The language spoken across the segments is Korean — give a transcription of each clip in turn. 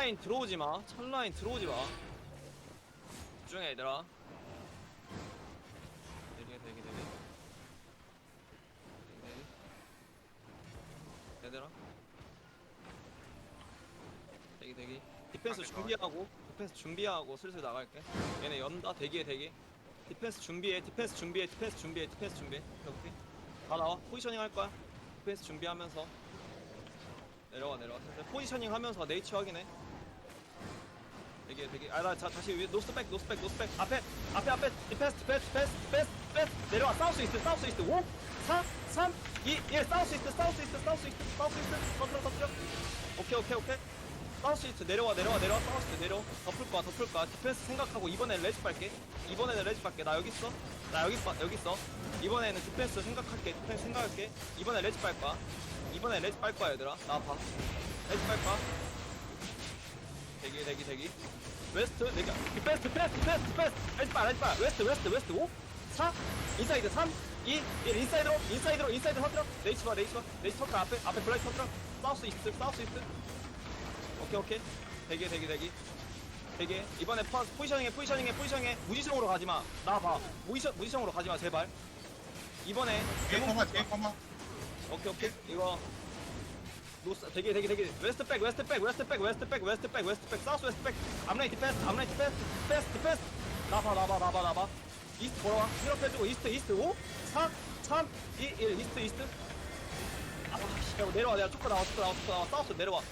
라인 들어오지 마. 첫 라인 들어오지 마. 집중해 얘들아. 대기 대기 대기. 대기 대기. 얘들아. 대기 대기. 디펜스 준비하고 디펜스 준비하고 슬슬 나갈게. 얘네 연다 대기해 대기. 디펜스 준비해 디펜스 준비해 디펜스 준비해 디펜스 준비해. 오케이. 다 나와 포지셔닝 할 거야. 디펜스 준비하면서 내려와 내려와 슬슬 포지셔닝 하면서 네이치 확인해. 되게 되게 아나 다시 위 노스 백 노스 백 노스 백. 앞에 앞에 앞에. 디펜스 디펜스 디펜스 디펜스 디펜스 내려와. 사우스 이스트 사우스 이스트. 5 4 3 2 1 사우스 이스트 사우스 이스트 사우스 이스트 사우스 이스트. 터트려 터트려 오케이 오케이 오케이. 사우스 이스트 내려와 내려와 내려와. 사우스 이스트 내려 덮을 거야 덮을 거야. 디펜스 생각하고 이번엔 레지 빨게. 이번에는 레지 빨게. 나 여기 있어. 나 여기 있어 여기 있어. 이번에는 디펜스 생각할게 디펜스 생각할게. 이번에 레지 빨 거야 이번에 레지 빨 거야 얘들아. 나 봐. 레지 빨 거야 대기 대기 대기. 웨스트 내가 디펜스 디펜스 레지 빨 레지 빨 웨스트 웨스트 웨스트. 5 4 인사이드 3 2 1 인사이드로 인사이드로 인사이드 터트려. 네이치 봐 네이치 봐. 네이치 터트려. 앞에 앞에 블라이트 터트려. 사우스 이스트 사우스 이스트. 오케이 오케이. 대기 대기 대기. 대기. 이번에 파, 포지셔닝해 포지셔닝해 포지셔닝해. 무지성으로 가지마. 나봐. 무지성 무지성으로 가지마 제발. 이번에 뒤에 커마 뒤에 커마. 오케이 오케이. 이거 노스 되게 되게 되게. 웨스트 백 웨스트 백 웨스트 백 웨스트 백 웨스트 백 웨스트 백 사우스 웨스트 백. 앞라인 디펜스 앞라인 디펜스 디펜스 디펜스 나봐 나봐 나봐 나봐. 이스트 돌아와. 힐업 해주고 이스트 이스트. 5 4 3 2 1 이스트 이스트. 아씨 야 내려와 내가 쭉 나와 쭉 나와 쭉 나와. 사우스 내려와.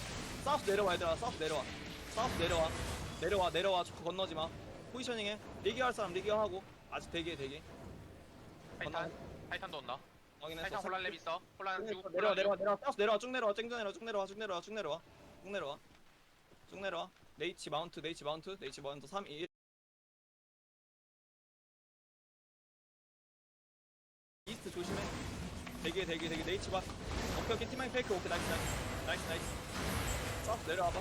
사우스 내려와 얘들아. 사우스 내려와. 사우스 내려와. 내려와 내려와. 쭉 건너지 마. 포지셔닝 해. 리기 할 사람 리기 하고. 아직 대기해 대기 타이탄 타이탄도 온다 확인했어. 타이탄 혼란 랩 있어. 혼란 쭉 내려와 내려와 내려와. 사우스 내려와 쭉 내려와 쭉 내려와 쭉 내려와 쭉 내려와 쭉 내려와. 쭉 내려와. 쭉 내려와. 네이치 마운트 네이치 마운트. 네이치 마운트 3 2 1 이스트 조심해. 대기 대기 대기 네이치 봐. 오케이 오케이. 팀마인 페이크. 오케이 나이스 나이스. 나이스 나이스. 사우스 내려와봐.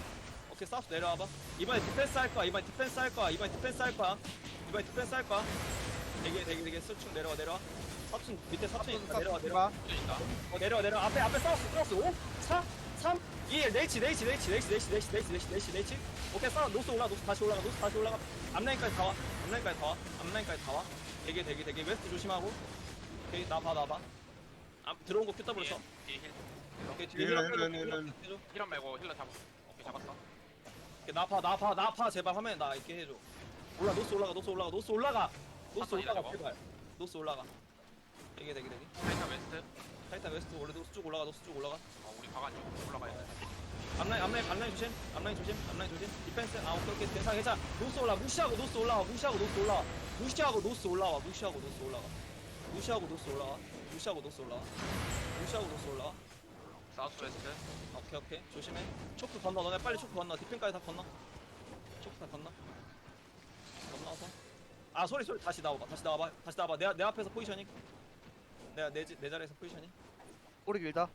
오케이 사우스 내려와봐. 이번에 디펜스 할 거야 이번에 디펜스 할 거야 이번에 디펜스 할 거야. 이번에 디펜스 할 거야. 대기 대기 대기 수축 내려와 내려와 사춘 밑에 사춘 있다 내려와 내려와 다어 내려와 내려와 앞에 앞에 싸웠어 싸웠어 5 4 3 2 1 네이치 네이치 네이치 네이치 네이치 네이치 네이치 네이치 네이치 네이치 오케이 싸워 노스 올라 노스 다시 올라가 노스 다시 올라가 앞라인까지 다와 앞라인까지 다와 앞라인까지 다와 되게 되게 되게 웨스트 조심하고 오케이 나봐 나봐 앞 들어온 거 QW 쳐 뒤에 힐 오케이 뒤에 힐러, 힐러 힐러, 빼줘, 힐러. 힐러 빼줘. 힐업 말고 힐러 잡아 오케이 잡았어 오케이, 나봐 나봐 나봐 제발 화면에 나 있게 해줘 올라 노스 올라가 노스 올라가 노스 올라가 노스 올라가. 제발 노스 올라가 되게 되게 되게 타이탄 웨스트? 타이탄 웨스트 원래 노스 쭉 올라가 노스 쭉 올라가. 어 우리 가가지고 올라가야 돼. 앞라인 앞라인 앞라인 조심. 앞라인 조심 앞라인 조심. 디펜스 아 오케이 오케이. 괜찮아 괜찮아. 노스 올라 무시하고 노스 올라와 무시하고 노스 올라와. 무시하고 노스 올라와 무시하고 노스 올라와. 무시하고 노스 올라와. 무시하고 노스 올라와. 무시하고 노스 올라와. 사우스 웨스트? 오케이 오케이. 조심해. 초크 건너 너네 빨리 초크 건너. 디펜까지 다 건너. 초크 다 건너. 건너서. 아 소리 소리. 다시 나와봐. 다시 나와봐. 다시 나와봐. 내, 내 앞에서 포지셔닝 내가 내, 지- 내 자리에서 포지셔닝 꼬리 길다.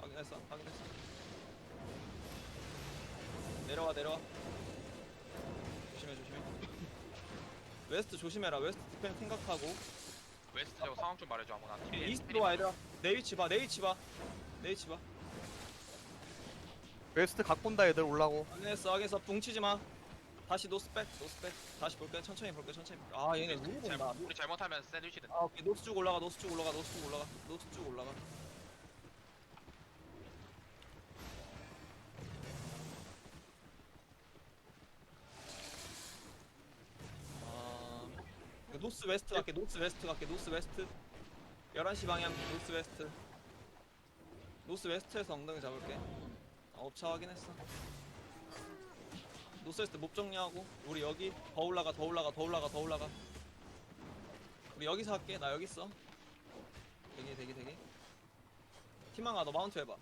확인했어 확인했어. 내려와 내려와. 조심해 조심해. 웨스트 조심해라. 웨스트 디펜 생각하고. 웨스트 저거 상황 좀 말해줘 아무나. 뒤에 이스트로 와 얘들아 내 위치 봐내 위치 봐내 위치 봐. 웨스트 각 본다 얘들 올라고. 확인했어 확인했어. 붕치지 마 다시 노스백 노스백. 다시 볼게. 천천히 볼게 천천히 볼게. 아 얘네 누구 잘- 본다 우리 잘못하면 샌드위치든. 아 오케이. 노스 쭉 올라가 노스 쭉 올라가 노스 쭉 올라가. 노스 쭉 올라가. 아 노스 웨스트 갈게 노스 웨스트 갈게 노스 웨스트. 11시 방향 노스 웨스트. 노스 웨스트에서 엉덩이 잡을게. 아, 업차 확인했어 노스 웨스트 몹 정리하고 우리 여기 더 올라가 더 올라가 더 올라가 더 올라가 우리 여기서 할게. 나 여기 있어. 대기 대기 대기. 티망아 너 마운트 해봐.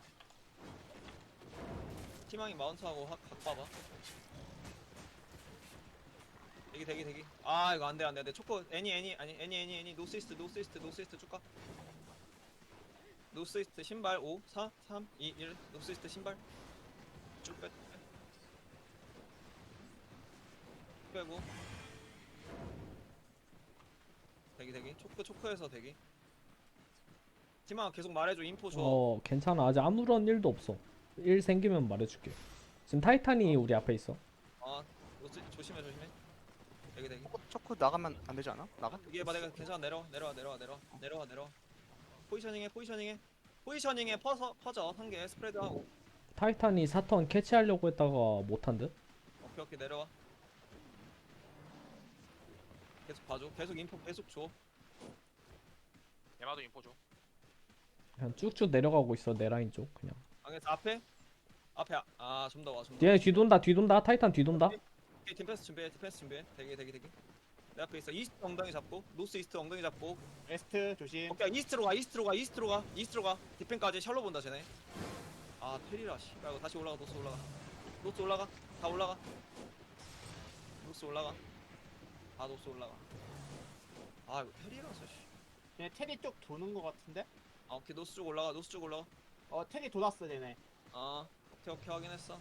티망이 마운트 하고 각 봐봐. 대기 대기 대기. 아 이거 안돼 안돼 안돼. 초코 애니 애니 아니 애니 애니 애니 노스 이스트 노스 이스트 노스 이스트 쭉 가. 노스 이스트 신발 5 4 3 2 1 노스 이스트 신발 쭉 빼. 빼. 빼고. 대기 대기. 초크 초크에서 대기. 티마 계속 말해줘. 인포 줘. 어 괜찮아. 아직 아무런 일도 없어. 일 생기면 말해줄게. 지금 타이탄이 우리 앞에 있어. 어 노스 조심해 조심해. 되게 되게 초코, 초코 나가면 안 되지 않아? 나가? 이게 봐 내가 괜찮아. 내려와 내려와 내려와 내려와. 내려와 내려와. 포지셔닝해 포지셔닝해. 포지셔닝해. 퍼서 퍼져. 한 개. 스프레드하고. 타이탄이 사턴 캐치하려고 했다가 못한 듯. 오케이 오케이. 내려와 계속 봐줘. 계속 인포 계속 줘. 얘마도 인포 줘. 그냥 쭉쭉 내려가고 있어 내 라인 쪽 그냥. 방에서 앞에? 앞에 아좀 더 와 좀 더. 뒤에 뒤돈다 뒤돈다. 타이탄 뒤돈다. 오케이 팀패스 준비해 팀패스 준비해. 대기 대기 대기. 내 앞에 있어. 이스트 엉덩이 잡고 노스 이스트 엉덩이 잡고. 웨스트 조심. 오케이 이스트로 가 이스트로 가 이스트로 가 이스트로 가. 디펜까지 샬로 본다 쟤네. 아 테리라 씨. 말고 다시 올라가 노스 올라가. 노스 올라가 다 올라가. 노스 올라가 다 노스 올라가 아 이거 테리라서 씨 쟤네 테리 쪽 도는 거 같은데? 아 오케이 노스 쪽 올라가 노스 쪽 올라가 어 테리 돌았어 쟤네. 아 오케이 오케이 확인했어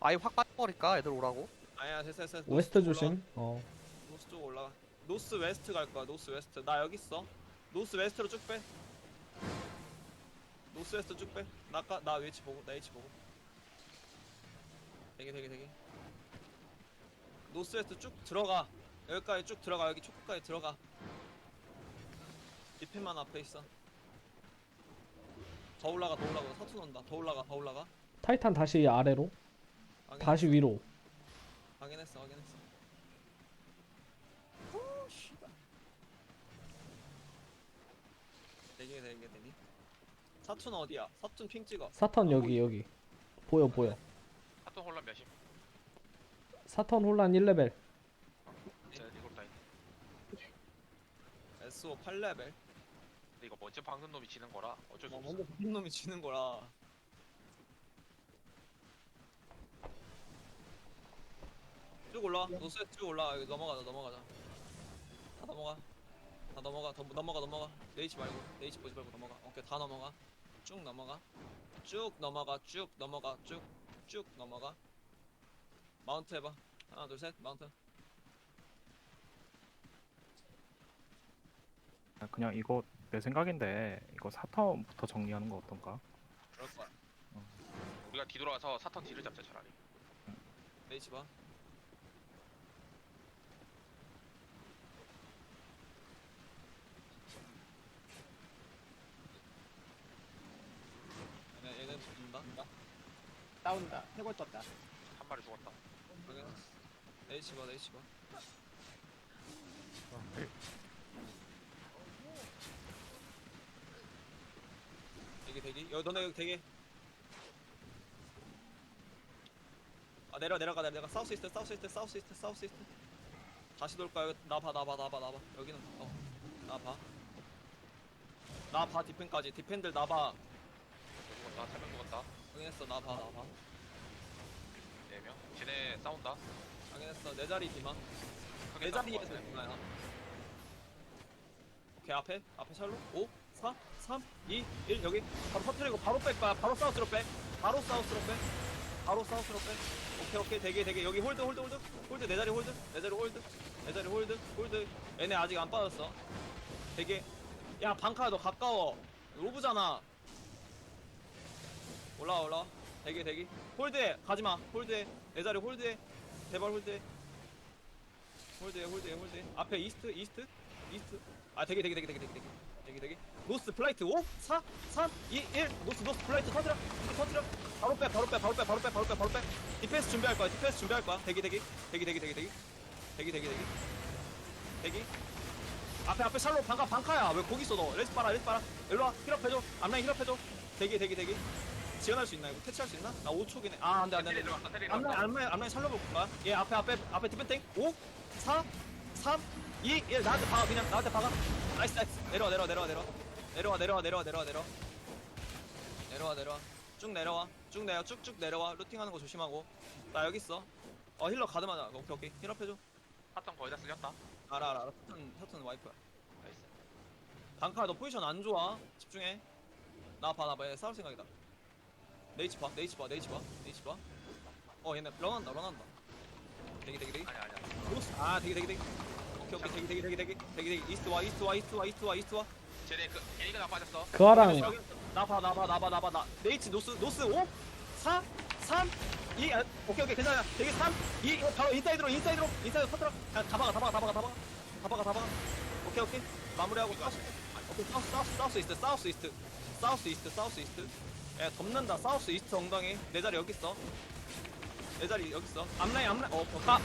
아예 확 빠져버릴까? 애들 오라고? 아니야 됐어 됐어 웨스트. 조심. 어. 노스 쪽 올라가. 노스 웨스트 갈 거야. 노스 웨스트. 나 여기 있어. 노스 웨스트로 쭉 빼. 노스 웨스트 쭉 빼. 나까 나 위치 보고 나 위치 보고. 되게 되게 되게. 노스 웨스트 쭉 들어가. 여기까지 쭉 들어가. 여기 초코까지 들어가. 디펜만 앞에 있어. 더 올라가 더 올라가 서툰 온다 더 올라가 더 올라가 타이탄 다시 아래로. 확인, 다시 위로. 확인했어 확인했어 씨발 되게 되게 되게 사툰 어디야? 사툰 핑 찍어 사턴 여기 여기. 보여 보여. 사톤 혼란 몇십 사턴 혼란 1레벨. 제 리그룹 다이 SO 8레벨. 근데 이거 먼저 박는 놈이 지는 거라 어쩔 수 어, 없어. 먼저 붙은 놈이 지는 거라. 쭉 올라와. 노스 쭉 올라와. 여기 넘어가자 넘어가자. 다 넘어가. 다 넘어가 더 넘어가 넘어가. 네이치 말고 네이치 보지 말고 넘어가. 오케이 다 넘어가. 쭉 넘어가. 쭉 넘어가 쭉 넘어가 쭉쭉 넘어가 마운트 해봐 하나 둘 셋 마운트 아, 그냥 이거 내 생각인데 이거 사턴부터 정리하는 거 어떤가? 그럴 거야 우리가 뒤돌아가서 사턴 뒤를 잡자 차라리. 네이치 봐. 얘네 얘네 붙는다? 싸운다. 해골 떴다. 한 마리 죽었다 확인 네이치 봐 네이치 봐. 대기 대기. 여기 너네 여기 대기. 아 내려 내려가 내려가. 사우스 이스트 사우스 이스트 사우스 이스트 사우스 이스트. 다시 돌 거야. 나봐 나봐 나봐 나봐. 여기는 어 나봐. 나봐 디펜까지. 디펜들 나봐. 저 죽었다 세명 죽었다. 확인했어. 나봐 나봐 네명? 쟤네 싸운다? 확인했어. 내 자리 디마. 크게 내 자리에서 같아. 디마야. 오케이 앞에? 앞에 샬로 5 4 3 2 1 여기. 바로 터트리고 바로 뺄 거야 바로 사우스로 빼 바로 사우스로 빼 바로 사우스로 빼 오케이 오케이. 되게 되게. 여기 홀드 홀드 홀드. 홀드 내 자리 홀드. 내 자리 홀드. 내 자리 홀드. 홀드. 얘네 아직 안 빠졌어. 되게. 야 방카 너 가까워. 로브잖아. 올라와 올라와 되게 되게 홀드해. 가지마. 홀드해. 내 자리 홀드해. 제발 홀드해. 홀드해 홀드해 홀드해. 앞에 이스트 이스트? 이스트? 아 되게 되게 되게 되게 되게 되게 되게 되게 노스 플라이트 5 4 3 2 1 노스 노스 플라이트 터트려 터트려 바로 빼 바로 빼 바로 빼 바로 빼 바로 빼 바로 빼. 디펜스 준비할 거야 디펜스 준비할 거야. 대기 대기. 대기 대기 대기 대기. 대기 대기 대기. 대기. 앞에 앞에 샬로 방카 방카야. 왜 거기 있어 너? 레스 봐라 레스 봐라 일로 와. 힐업 해줘. 앞라인 힐업 해줘. 대기 대기 대기 지원할 수 있나? 이거 퇴치할 수 있나? 나 5초기네. 아 안돼 안돼 안돼. 들어갔다 테리 앞라인 들어갔다 앞라인 앞라인 살려볼 거야. 얘 앞에 앞에 앞에 디펜팅. 5 4 3 2 1 나한테 박아 그냥. 나한테 박아. 나이스 나이스. 내려와 내려와 내려와 내려와. 내려와 내려와 내려와 내려와 내려와. 내려와 내려와. 쭉 내려와. 쭉 내려 쭉쭉 내려와. 루팅하는 거 조심하고. 나 여기 있어. 어 힐러 가드마자 오케이 오케이. 힐업 해줘. 사턴 거의 다 쓸렸다. 알아 알아 알아. 터튼 터튼 와이프야. 나이스. 방카 너 포지션 안 좋아. 집중해. 나 봐 나 봐. 얘 싸울 생각이다 네이치 봐 네이치 봐 네이치 봐 네이치 봐 어 얘네 런한다 런한다. 되게 되게 되게 아니 아니야 노스. 아 되게 되게 되게 오케이 오케이 되게 되게 되게 되게 되게 되게 이스트 와 이스트 와 이스트 와 이스트 와 이스트 와. 쟤네 그 애니가 나 빠졌어. 그아랑 나봐 나봐 나봐 나봐. 나 네이치 노스 노스 5 4 3 2 아, 오케이 오케이 괜찮아. 되게 3 2 이거 바로 인사이드로 인사이드로. 인사이드로 터뜨려 야, 다 박아 다 박아 다 박아 다 박아 다 박아 다 박아 오케이 오케이. 마무리하고 사우스 오케이 사우스 사우스 사우스 이스트 사우스 이스트. 사우스 이스트 사우스 이스트 야 덮는다. 사우스 이스트 엉덩이. 내 자리 여기 있어. 내 자리 여기 있어. 앞라인 앞라인. 어나.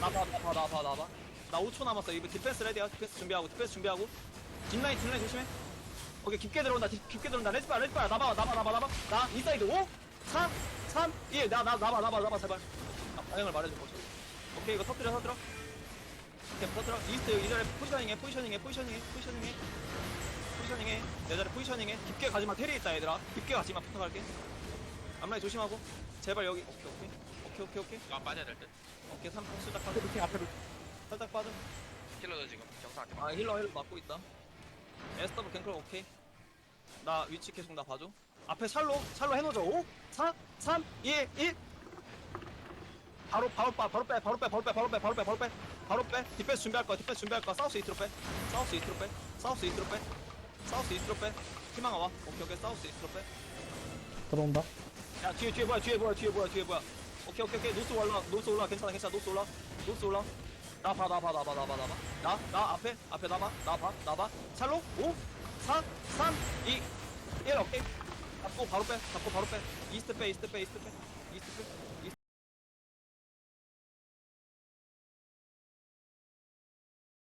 나봐 나봐 나봐 나봐. 나 5초 남았어. 이거 디펜스 레디야 디펜스 준비하고 디펜스 준비하고. 뒷라인 뒷라인 조심해. 오케이 깊게 들어온다. 딥- 깊게 들어온다. 레지바 레지바. 나봐 나봐 나봐 나봐. 나 인사이드. 5 4 3 2 나, 나, 나봐 나봐 나봐 제발. 아, 방향을 말해줘 오케이 이거 터뜨려 터뜨려. 오케이 터뜨려. 이스트 이 자리 포지셔닝해 포지셔닝해 포지셔닝해 포지셔닝해 포지셔닝해 내 자리 포지셔닝해 깊게 가지마. 테리 있다 얘들아. 깊게 가지마. 부탁할게. 앞라인 조심하고. 제발 여기. 오케이 오케이. 오케이 오케이 오케이. 이거 안 빠져야 될 듯. 오케이 3 살짝 빠져. 이렇게 앞으로. 살짝 빠져. 킬러도 지금 정상한테 아 힐러 힐러 맞고 있다. SW 갱클 오케이. 나 위치 계속 나 봐줘. 앞에 샬로 샬로 해놓자. 5 4 3 2 1 바로 바로 빠 바로 빼 바로 빼 바로 빼 바로 빼 바로 빼 바로 빼. 바로 빼. 디펜스 준비할 거야 디펜스 준비할 거야. 사우스 이트로 빼. 사우스 이트로 빼. 사우스 이트로 빼 사우스 이트로 빼. 희망아 와. 오케이 오케이. 사우스 이트로 빼야 들어온다. 뒤에 뒤에 뭐야 뒤에 뭐야 뒤에 뭐야 뒤에 뭐야. 오케이 오케이 오케이. 노스 올라 노스 올라. 괜찮아 괜찮아. 노스 올라. 노스 올라. 나 봐, 나 봐, 나 봐, 나 봐, 나 봐. 나, 나 앞에, 앞에 나 봐, 나 봐, 나 봐. 찰로, 5, 4, 3, 2, 1, 오케이. 잡고 바로 빼, 잡고 바로 빼. 이스트 빼, 이스트 빼, 이스트 빼, 이스트 빼.